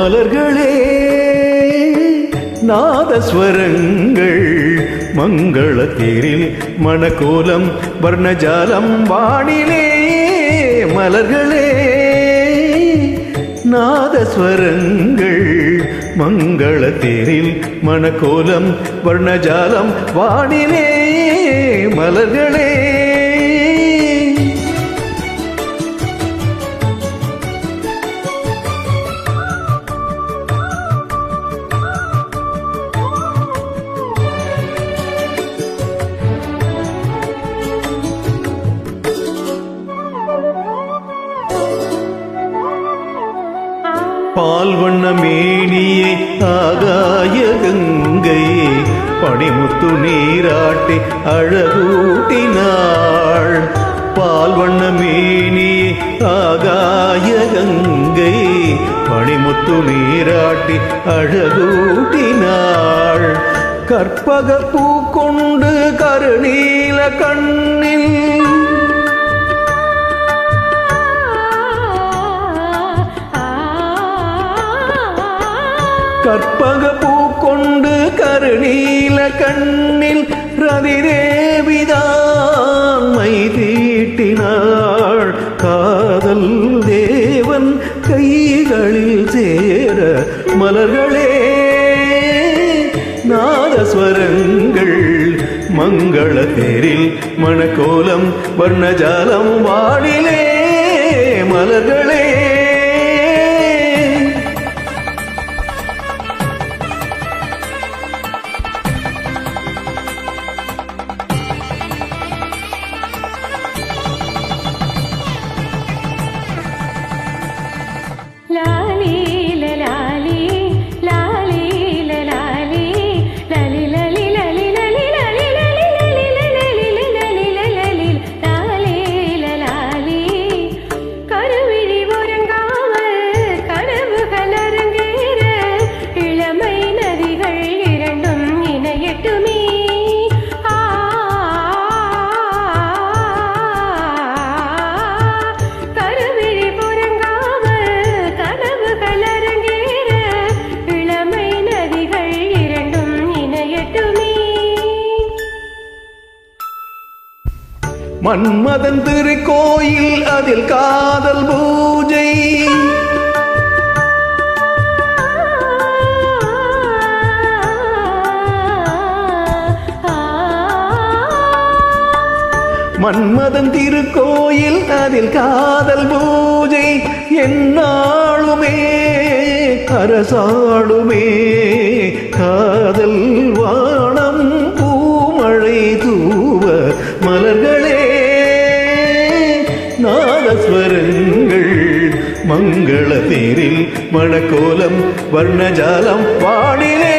மலர்களே நாதஸ்வரங்கள் மங்கள தேரில் மணக்கோலம் வர்ணஜாலம் வானிலே மலர்களே நாதஸ்வரங்கள் மங்கள தேரில் மணக்கோலம் வர்ணஜாலம் வானிலே மலர்களே. பால் வண்ண மேனியே ஆகாய கங்கை பனிமுத்து நீராட்டி அழகூட்டினாள். பால் வண்ண மேனியே ஆகாய கங்கை பனிமுத்து நீராட்டி அழகூட்டினாள். கற்பக பூ கொண்டு கருநீல கண்ணில் கற்பக பூ கொண்டு கருணீல கண்ணில் ரதிதேவிதான் மை தீட்டினாள். காதல் தேவன் கைகளில் சேர மலர்களே நாதஸ்வரங்கள் மங்கள தேரில் மணக்கோலம் வர்ணஜாலம் வானிலே மலர்களே மன்மதன் திருக்கோயில் அதில் காதல் பூஜை. மன்மதன் திருக்கோயில் அதில் காதல் பூஜை. என்னாளுமே அரசாளுமே காதல் நாதஸ்வரங்கள் மங்கள தேரில் மணக்கோலம் வர்ணஜாலம் வானிலே